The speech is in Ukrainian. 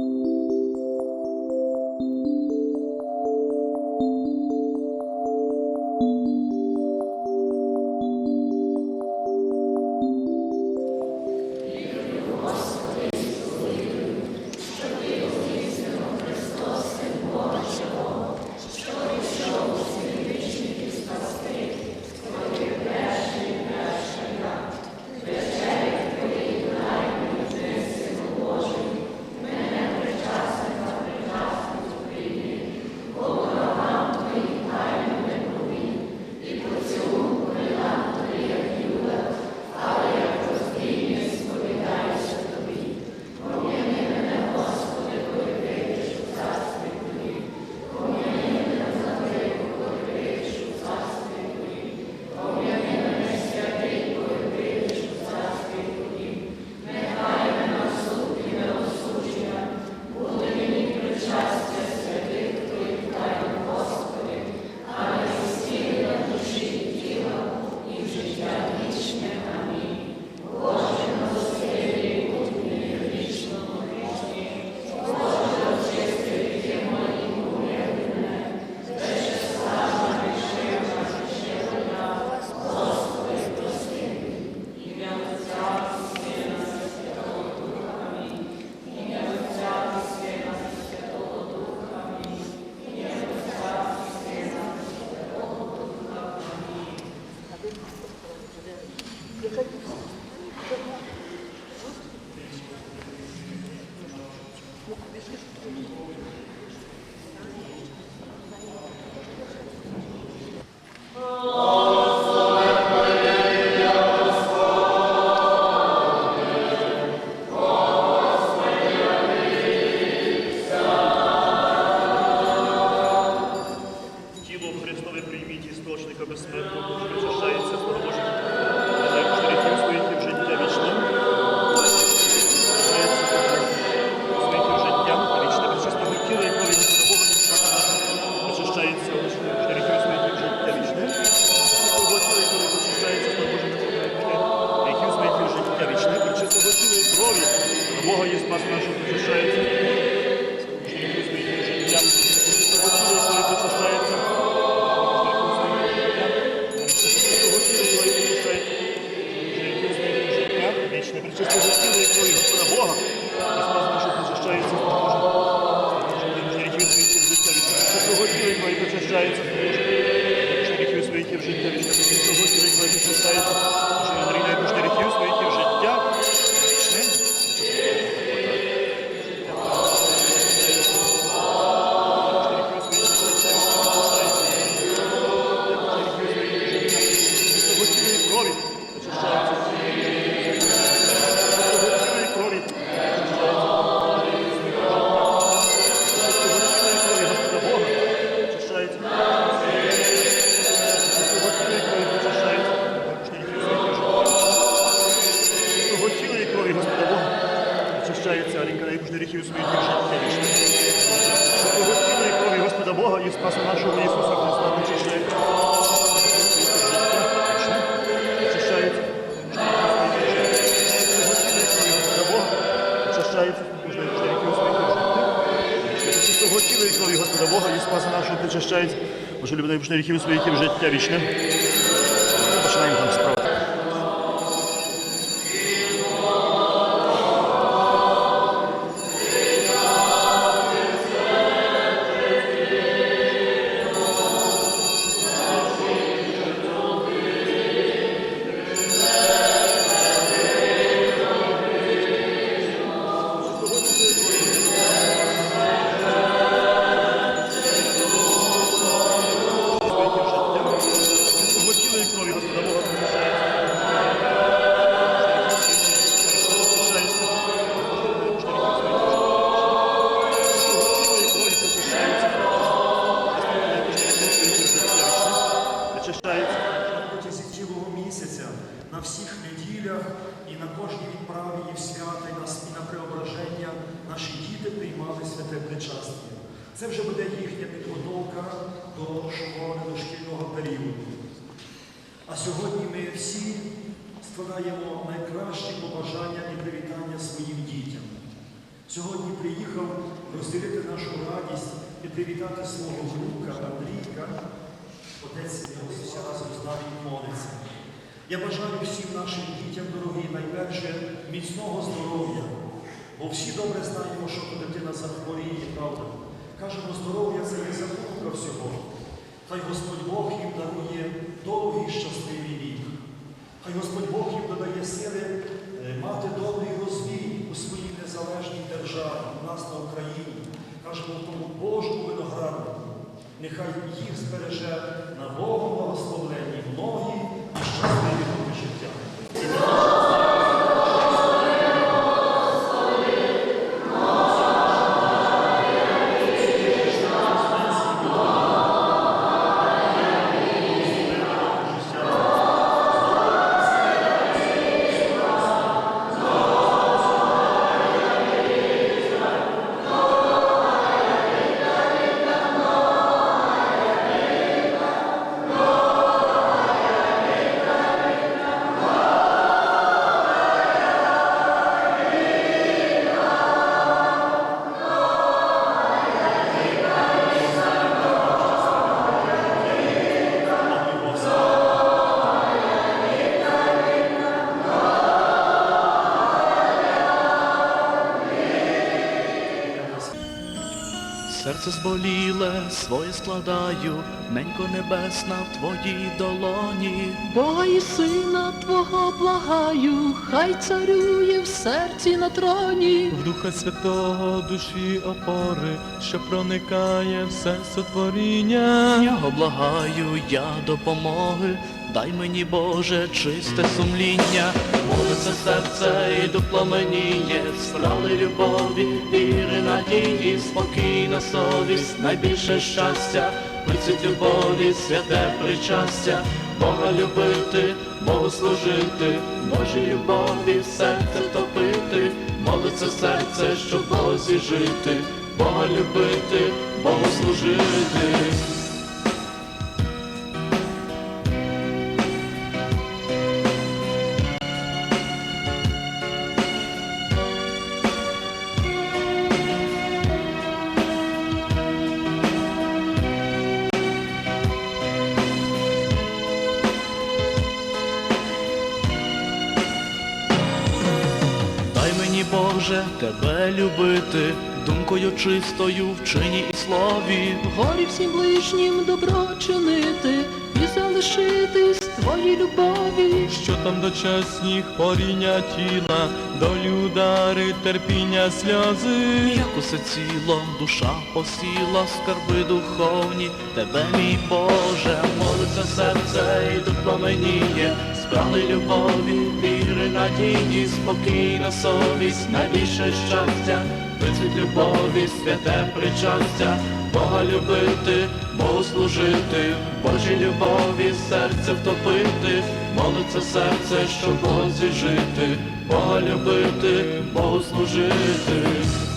Тіло і крові причащається Вічне причисте тіло і крові Господа Бога, і спас нашу причащається з гріхів своїх і в життя вічне. Причистого тіла і крові причащається з ріка найбільш гріхів своїх і вічне. Крові Господа Бога і Спаса нашого Ісуса Христа очищається. Очищається. Очищається. Того тіла і крові Господа Бога і Спаса нашого причащається. Боже любить найбільш гріхів своїх і в життя вічне. Починаємо там справу. Неділях і на кожній відправі і в свята, і на, і на преображення наші діти приймали святе причастя. Це вже буде їхня підготовка до школи, до шкільного періоду. А сьогодні ми всі складаємо найкращі побажання і привітання своїм дітям. Сьогодні приїхав розділити нашу радість і привітати свого внука Андрійка. Я бажаю всім нашим дітям, дорогі, найперше міцного здоров'я. Бо всі добре знаємо, що коли дитина захворіє, правда. Кажемо, здоров'я це є запорука всього. Хай Господь Бог їм дарує Серце зболіле, своє складаю, ненько небесна в твоїй долоні. Бога і сина Твого благаю, хай царює в серці на троні. в Духа Святого душі опори, що проникає в все сотворіння. Його благаю, я допомоги, дай мені, Боже, чисте сумління, молиться серце і дух пламеніє, страли любові, віри, надії, спокійна совість, найбільше щастя, прицить любові, святе причастя, Бога любити, Богу служити, Божій любові серце втопити, молиться серце, щоб Бозі жити, Бога любити, Богу служити. Мені, тебе любити, думкою чистою в чині і слові. Горі всім ближнім добро чинити і залишитись Твоїй любові. Що там дочасні хворіння тіла, долі удари, терпіння, сльози. Як усе ціло, душа посіла, скарби духовні, тебе, мій Боже, молиться серце і дух пламеніє, справи любові, віри, надії, спокійна совість, найбільше щастя, прицвіт любові, святе причастя, Бога любити, Богу служити, Божій любові, серце втопити, молиться серце, щоб Бозі жити, Бога любити, Богу служити.